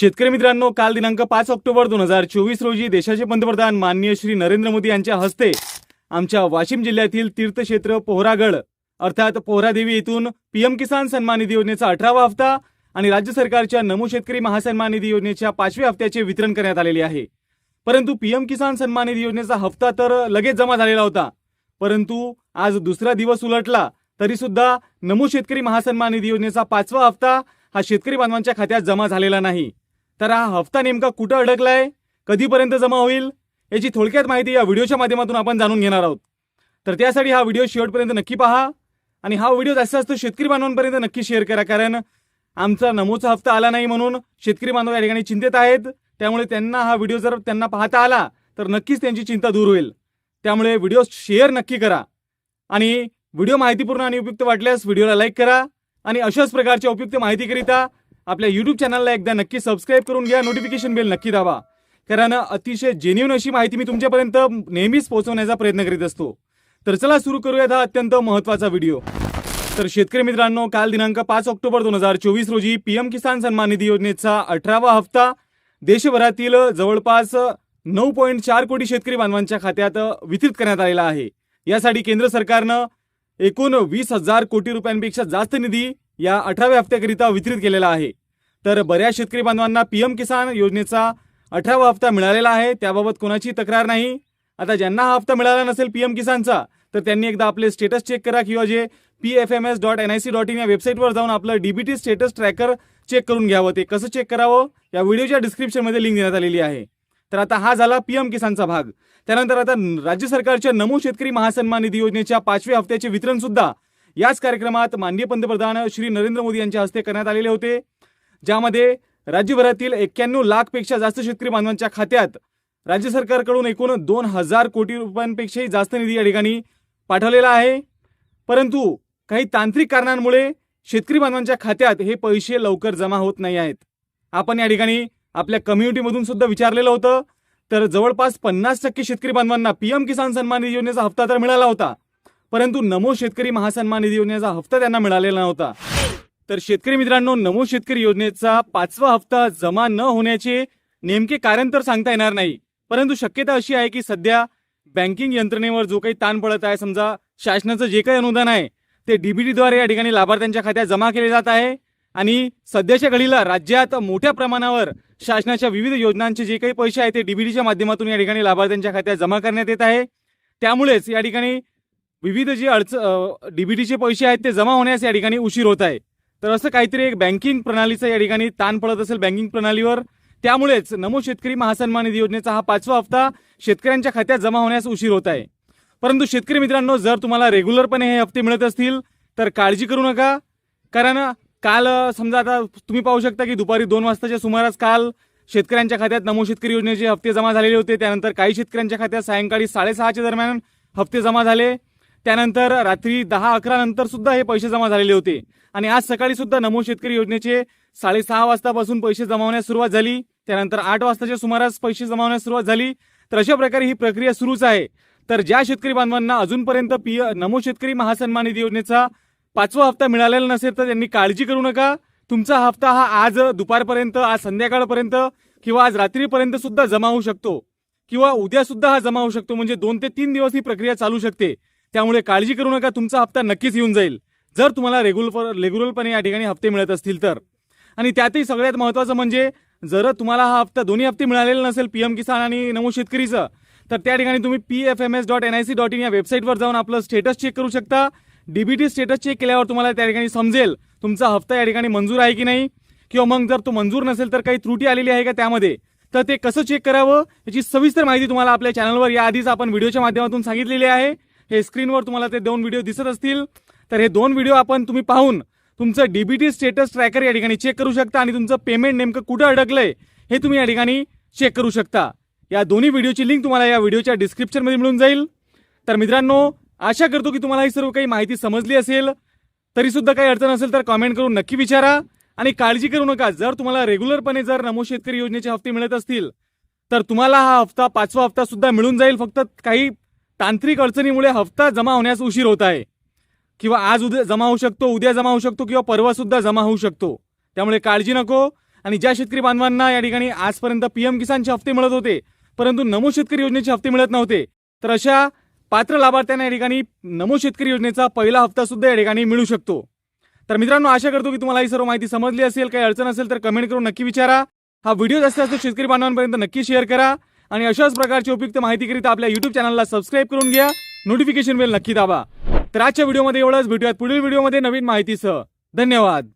शेतकरी मित्रांनो काल दिनांक पाच ऑक्टोबर दोन हजार चोवीस रोजी देशाचे पंतप्रधान माननीय श्री नरेंद्र मोदी यांच्या हस्ते आमच्या वाशिम जिल्ह्यातील तीर्थक्षेत्र पोहरागड अर्थात पोहरादेवी येथून पीएम किसान सन्मान निधी योजनेचा अठरावा हप्ता आणि राज्य सरकारच्या नमो शेतकरी महासन्मान निधी योजनेच्या पाचव्या हप्त्याचे वितरण करण्यात आलेले आहे. परंतु पीएम किसान सन्मान निधी योजनेचा हप्ता तर लगेच जमा झालेला होता. परंतु आज दुसरा दिवस उलटला तरी सुद्धा नमो शेतकरी महासन्मान निधी योजनेचा पाचवा हप्ता हा शेतकरी बांधवांच्या खात्यात जमा झालेला नाही. तर हा हप्ता नेमका कुठं अडकलाय? कधीपर्यंत जमा होईल? याची थोडक्यात माहिती या व्हिडिओच्या माध्यमातून आपण जाणून घेणार आहोत. तर त्यासाठी हा व्हिडिओ शेवटपर्यंत नक्की पहा आणि हा व्हिडिओ जास्त जास्त शेतकरी बांधवांपर्यंत नक्की शेअर करा कारण आमचा नमोचा हप्ता आला नाही म्हणून शेतकरी बांधव या ठिकाणी चिंतेत आहेत. त्यामुळे त्यांना हा व्हिडिओ जर त्यांना पाहता आला तर नक्कीच त्यांची चिंता दूर होईल. त्यामुळे व्हिडिओ शेअर नक्की करा आणि व्हिडिओ माहितीपूर्ण आणि उपयुक्त वाटल्यास व्हिडिओला लाईक करा आणि अशाच प्रकारच्या उपयुक्त माहितीकरिता आपल्या यूट्यूब चॅनलला एकदा नक्की सबस्क्राईब करून घ्या. नोटिफिकेशन बेल नक्की दाबा. कारण अतिशय जेन्युन अशी माहिती मी तुमच्यापर्यंत नेहमीच पोहोचवण्याचा प्रयत्न करीत असतो. तर चला सुरू करूयात हा अत्यंत महत्त्वाचा व्हिडिओ तर शेतकरी मित्रांनो काल दिनांक पाच ऑक्टोबर दोन हजार चोवीस रोजी पीएम किसान सन्मान निधी योजनेचा अठरावा हप्ता देशभरातील जवळपास नऊ पॉईंट चार कोटी शेतकरी बांधवांच्या खात्यात वितरित करण्यात आलेला आहे. यासाठी केंद्र सरकारनं एकूण वीस हजार कोटी रुपयांपेक्षा जास्त निधी या अठराव्या हप्त्याकरिता वितरित केलेला आहे. तर बऱ्याच शेतकरी बांधवांना पी एम किसान योजनेचा अठरावा हप्ता मिळालेला आहे. त्याबाबत कोणाची तक्रार नाही. आता ज्यांना हा हप्ता मिळाला नसेल पी एम किसानचा तर त्यांनी एकदा आपले स्टेटस चेक करा किंवा जे P F M S dot N I C dot in या वेबसाईटवर जाऊन आपलं डीबीटी स्टेटस ट्रॅकर चेक करून घ्यावं. ते कसं चेक करावं? या व्हिडिओच्या डिस्क्रिप्शनमध्ये लिंक देण्यात आलेली आहे. तर आता हा झाला पी एम किसानचा भाग. त्यानंतर आता राज्य सरकारच्या नमो शेतकरी महासन्मान निधी योजनेच्या पाचव्या हप्त्याचे वितरण सुद्धा याच कार्यक्रमात माननीय पंतप्रधान श्री नरेंद्र मोदी यांच्या हस्ते करण्यात आलेले होते ज्यामध्ये राज्यभरातील एक्क्याण्णव लाखपेक्षा जास्त शेतकरी बांधवांच्या खात्यात राज्य सरकारकडून एकूण दोन हजार कोटी रुपयांपेक्षाही जास्त निधी या ठिकाणी पाठवलेला आहे. परंतु काही तांत्रिक कारणांमुळे शेतकरी बांधवांच्या खात्यात हे पैसे लवकर जमा होत नाही आहेत. आपण या ठिकाणी आपल्या कम्युनिटीमधून सुद्धा विचारलेलं होतं तर जवळपास पन्नास टक्के शेतकरी बांधवांना पीएम किसान सन्मान निधी योजनेचा हप्ता तर मिळाला होता. परंतु नमो शेतकरी महासन्मान निधी योजनेचा हप्ता त्यांना मिळालेला नव्हता. तर शेतकरी मित्रांनो नमो शेतकरी योजनेचा पाचवा हप्ता जमा न होण्याचे नेमके कारण तर सांगता येणार नाही. परंतु शक्यता अशी आहे की सध्या बँकिंग यंत्रणेवर जो काही ताण पडत आहे समजा शासनाचं जे काही अनुदान आहे ते डीबीटीद्वारे या ठिकाणी लाभार्थ्यांच्या खात्यात जमा केले जात आहे. आणि सध्याच्या घडीला राज्यात मोठ्या प्रमाणावर शासनाच्या विविध योजनांचे जे काही पैसे आहेत ते डीबीटीच्या माध्यमातून या ठिकाणी लाभार्थ्यांच्या खात्यात जमा करण्यात येत आहे. त्यामुळेच या ठिकाणी विविध जे अडच डीबीटीचे पैसे आहेत ते जमा होण्यास या ठिकाणी उशीर होत आहे. तर असं काहीतरी एक बँकिंग प्रणालीचं या ठिकाणी ताण पडत असेल बँकिंग प्रणालीवर. त्यामुळेच नमो शेतकरी महासन्मान निधी योजनेचा हा पाचवा हप्ता शेतकऱ्यांच्या खात्यात जमा होण्यास उशीर होत आहे. परंतु शेतकरी मित्रांनो जर तुम्हाला रेग्युलरपणे हे हप्ते मिळत असतील तर काळजी करू नका. कारण काल समजा आता तुम्ही पाहू शकता की दुपारी दोन वाजताच्या सुमारास काल शेतकऱ्यांच्या खात्यात नमो शेतकरी योजनेचे हप्ते जमा झालेले होते. त्यानंतर काही शेतकऱ्यांच्या खात्यात सायंकाळी साडेसहाच्या दरम्यान हप्ते जमा झाले. त्यानंतर रात्री दहा अकरा नंतर सुद्धा हे पैसे जमा झालेले होते. आणि आज सकाळी सुद्धा नमो शेतकरी योजनेचे साडेसहा वाजतापासून पैसे जमा होण्यास सुरुवात झाली. त्यानंतर आठ वाजताच्या सुमारास पैसे जमा होण्यास सुरुवात झाली. तर अशा प्रकारे ही प्रक्रिया सुरूच आहे. तर ज्या शेतकरी बांधवांना अजूनपर्यंत पी नमो शेतकरी महासन्मान निधी योजनेचा पाचवा हप्ता मिळालेला नसेल तर त्यांनी काळजी करू नका. तुमचा हप्ता हा आज दुपारपर्यंत आज संध्याकाळपर्यंत किंवा आज रात्रीपर्यंत सुद्धा जमा होऊ शकतो. किंवा उद्या सुद्धा हा जमा होऊ शकतो. म्हणजे दोन ते तीन दिवस ही प्रक्रिया चालू शकते. त्यामुळे काळजी करू नका तुमचा हप्ता नक्कीच येऊन जाईल. जर तुम्हाला रेग्युलर रेग्युलरपणे या ठिकाणी हप्ते मिळत असतील तर. आणि त्यातही सगळ्यात महत्त्वाचं म्हणजे जर तुम्हाला हा हप्ता दोन्ही हप्ते मिळालेला नसेल पी एम किसान आणि नमो शेतकरीचं तर त्या ठिकाणी तुम्ही P F M S dot N I C dot in या वेबसाईटवर जाऊन आपलं स्टेटस चेक करू शकता. डीबीटी स्टेटस चेक केल्यावर तुम्हाला त्या ठिकाणी समजेल तुमचा हप्ता या ठिकाणी मंजूर आहे की नाही. किंवा मग जर तो मंजूर नसेल तर काही त्रुटी आलेली आहे का त्यामध्ये तर ते कसं चेक करावं याची सविस्तर माहिती तुम्हाला आपल्या चॅनलवर याआधीच आपण व्हिडिओच्या माध्यमातून सांगितलेली आहे. हे स्क्रीनवर तुम्हाला ते दोन व्हिडिओ दिसत असतील. तर हे दोन व्हिडिओ आपण तुम्ही पाहून तुमचं डीबीटी स्टेटस ट्रॅकर या ठिकाणी चेक करू शकता आणि तुमचं पेमेंट नेमकं कुठं अडकलंय हे तुम्ही या ठिकाणी चेक करू शकता. या दोन्ही व्हिडिओची लिंक तुम्हाला या व्हिडिओच्या डिस्क्रिप्शनमध्ये मिळून जाईल. तर मित्रांनो आशा करतो की तुम्हाला ही सर्व काही माहिती समजली असेल. तरी सुद्धा काही अडचण असेल तर कॉमेंट करून नक्की विचारा. आणि काळजी करू नका जर तुम्हाला रेग्युलरपणे जर नमो शेतकरी योजनेचे हप्ते मिळत असतील तर तुम्हाला हा हप्ता पाचवा हप्ता सुद्धा मिळून जाईल. फक्त काही तांत्रिक अडचणीमुळे हप्ता जमा होण्यास उशीर होत आहे. किंवा आज उद्या जमा होऊ शकतो उद्या जमा होऊ शकतो किंवा परवा सुद्धा जमा होऊ शकतो. त्यामुळे काळजी नको. आणि ज्या शेतकरी बांधवांना या ठिकाणी आजपर्यंत पीएम किसानचे हप्ते मिळत होते परंतु नमो शेतकरी योजनेचे हप्ते मिळत नव्हते तर अशा पात्र लाभार्थ्यांना या ठिकाणी नमो शेतकरी योजनेचा पहिला हप्ता सुद्धा या ठिकाणी मिळू शकतो. तर मित्रांनो आशा करतो की तुम्हाला ही सर्व माहिती समजली असेल. काही अडचण असेल तर कमेंट करून नक्की विचारा. हा व्हिडिओ जास्त जास्त शेतकरी बांधवांपर्यंत नक्की शेअर करा. आणि अशाच प्रकारची उपयुक्त माहितीकरिता आपल्या युट्यूब चॅनलला सबस्क्राईब करून घ्या. नोटिफिकेशन बेल नक्की दाबा. तर आजच्या व्हिडिओमध्ये एवढंच. भेटूयात पुढील व्हिडिओमध्ये नवीन माहितीसह. धन्यवाद.